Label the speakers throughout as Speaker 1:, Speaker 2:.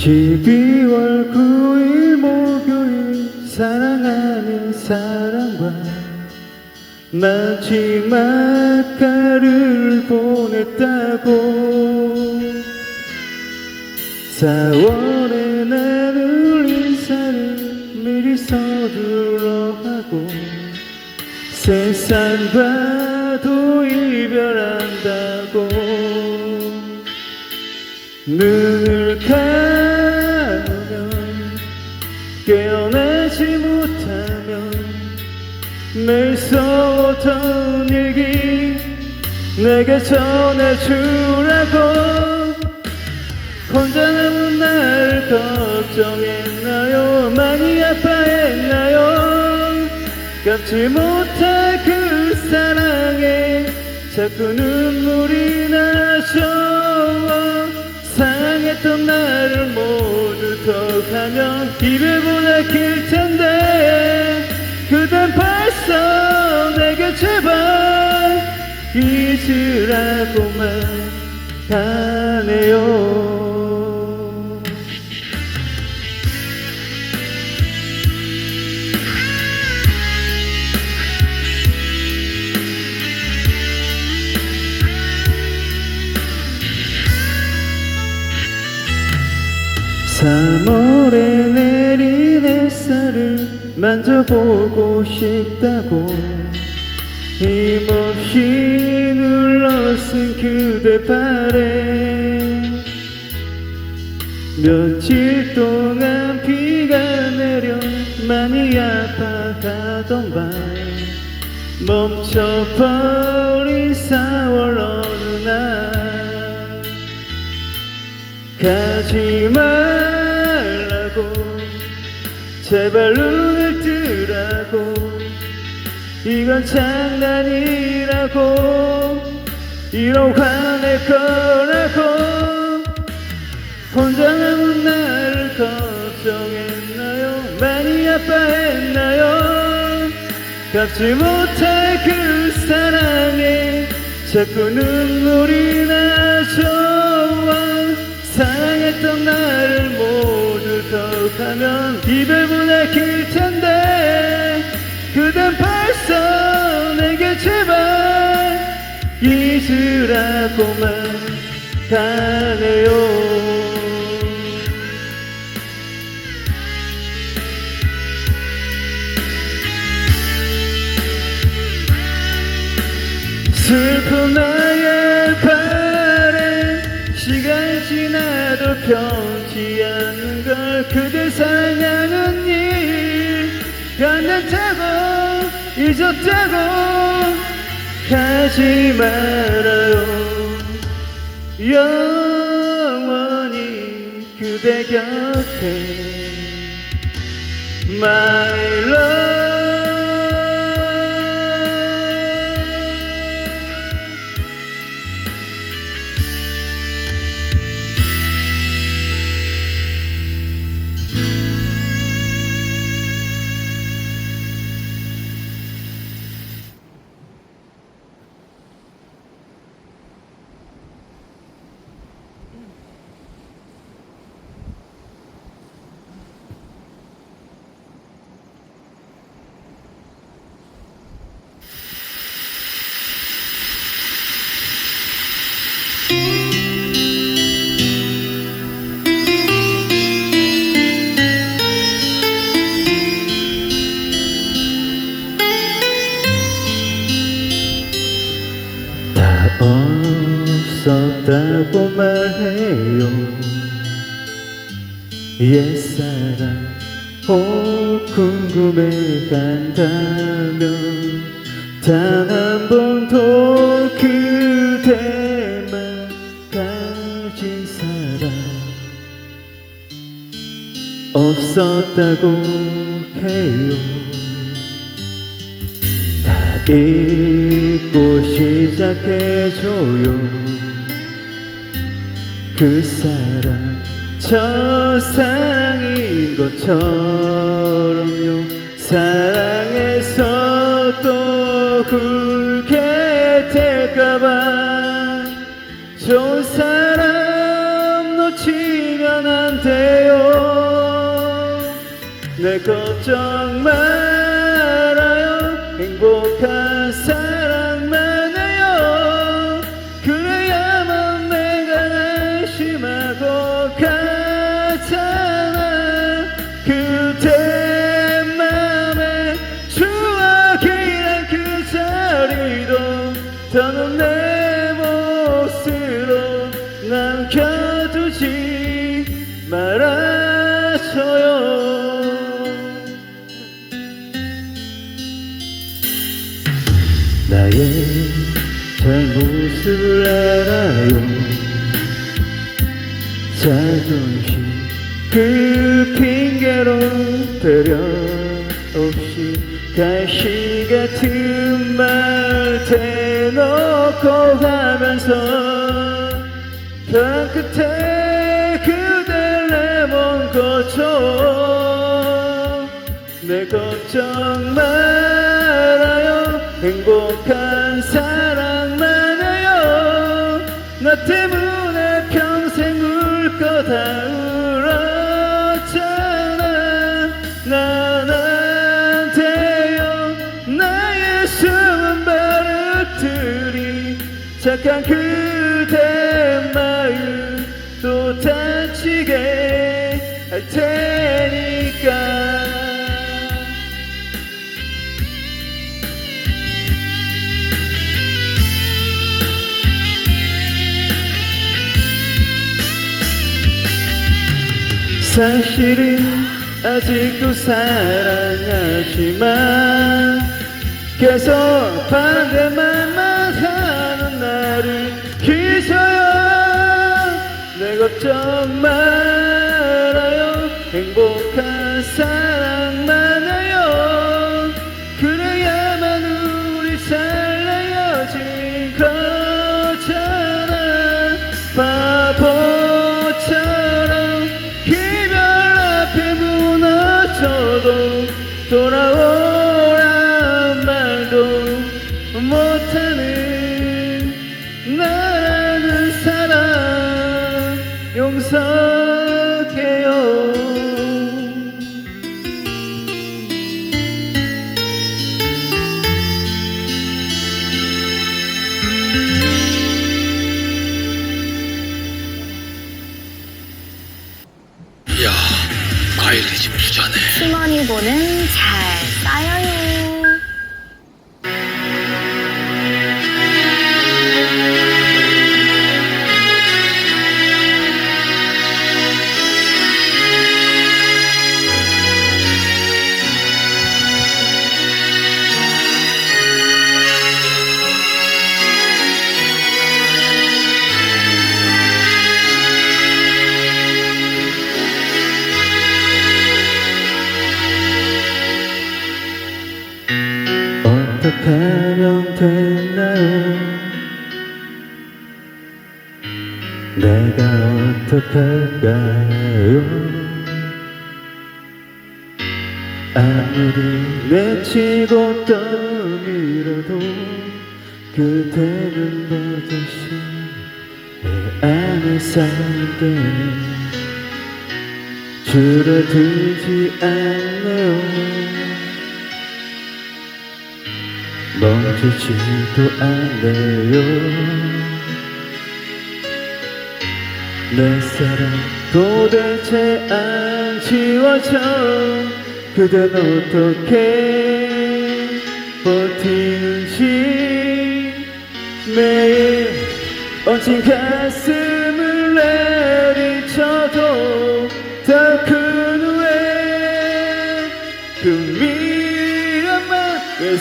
Speaker 1: 12월 9일 목요일 사랑하는 사람과 마지막 가를 보냈다고. 4월에 나눌 인사를 미리 서둘러 하고 세상 봐도 이별한다고. 눈을 감으면 깨어나지 못하면 매일 써오던 일기 내게 전해주라고. 혼자 남은 날 걱정했나요? 많이 아파했나요? 갚지 못할 그 사랑에 자꾸 눈물이 나죠 사랑했던 나를 모 두 톡하면 이별보다 길 텐데 그댄 벌써 내게 제발 잊으라고만 하네요 만져보고 싶다고. 힘없이 눌러쓴 그대 발에 며칠 동안 비가 내려 많이 아파하던 밤 멈춰버린 4월 어느 날 가지 말라고 제발 눈을 뜨라고. 이건 장난이라고. 이런 화낼 거라고. 혼자 남은 나를 걱정했나요? 많이 아파했나요? 갚지 못할 그 사랑에 자꾸 눈물이 나죠 사랑했던 나를 모두 덕하면 이별보다 길 텐데 그댄 벌써 내게 제발 잊으라고만 하네요. 슬픈 나의 바래 시간 지나도 편지 않는 걸 그대 사랑하는 일. 변했다고 잊었다고 가지 말아요. 영원히 그대 곁에. My 없었다고 말해요. 옛사랑 혹 궁금해 간다면 단 한 번도 그대만 가진 사람. 없었다고 해요. 다 잊고 시작해줘요. 그 사람 저 사랑인 것처럼요. 사랑해서 또 굴게 될까봐. 좋은 사람 놓치면 안돼내 걱정 말아요 행복한 사랑 많아요. 그래야만 내가 안심하고 가잖아. 그대 맘에 추억이란 그 자리도 더는 내 몫으로 남겨 잘못을 알아요. 자존심 그 핑계로 배려 없이 가시 같은 말 대놓고 하면서 그 끝에 그댈 내몬 거죠 내 걱정 말아요. 행복한 많아요 나 때문에 평생 울 거다 울었잖아. 난안 돼요 나의 숨은 버릇들이 착한 그 사실은 아직도 사랑하지만 계속 반대말만 하는 나를 기서요 내 걱정 말아요. 행복한 사 어떡할까요? 아무리 외치고 떠밀어도 그대는 버젓이 내 안에 쌓인데 줄어들지 않네요. 멈추지도 않네요 내 사랑 도대체 안 지워져. 그댄 어떻게 버티는지 매일 얹힌 가슴을 내리쳐도 더큰 후회 그 미련만 왜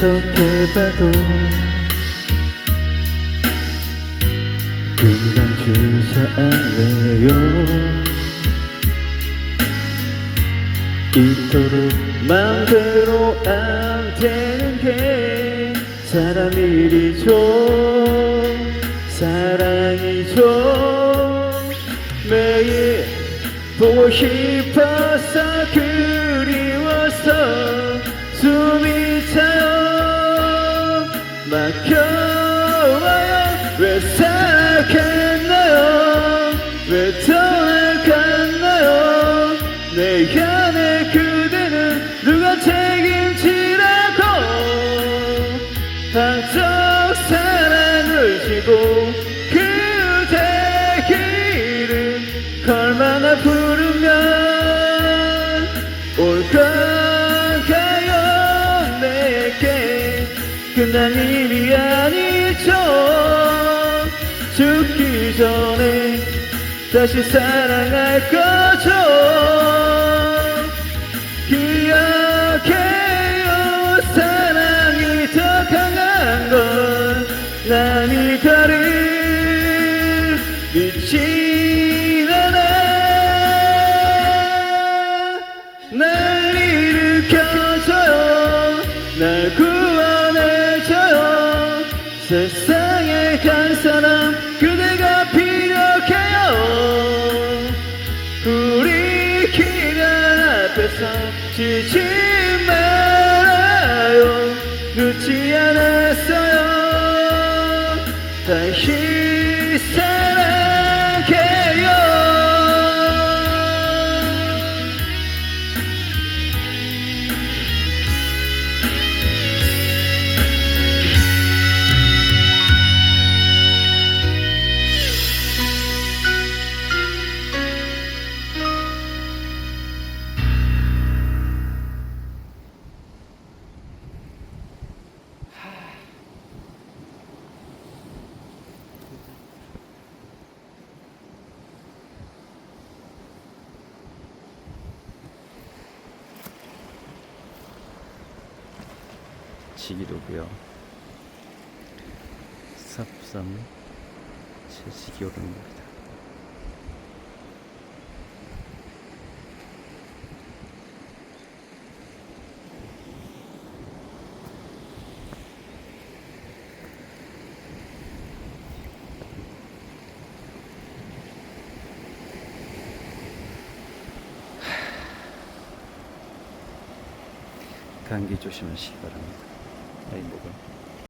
Speaker 1: 계속해봐도 그냥 주저앉네요. 이토록 마음대로 안 되는 게 사람 일이죠. 사랑이죠. 매일 보고 싶어서 걸마나 부르면 올 건가요? 내게 끝난 일이 아니죠. 죽기 전에 다시 사랑할 거죠. 기억해요. 사랑이 더 강한 건 난 이별을 늦지 않았어요. 다시 사랑
Speaker 2: 지기로고요. 삽섬 오릅니다. 감기 조심하시기 바랍니다. 목을.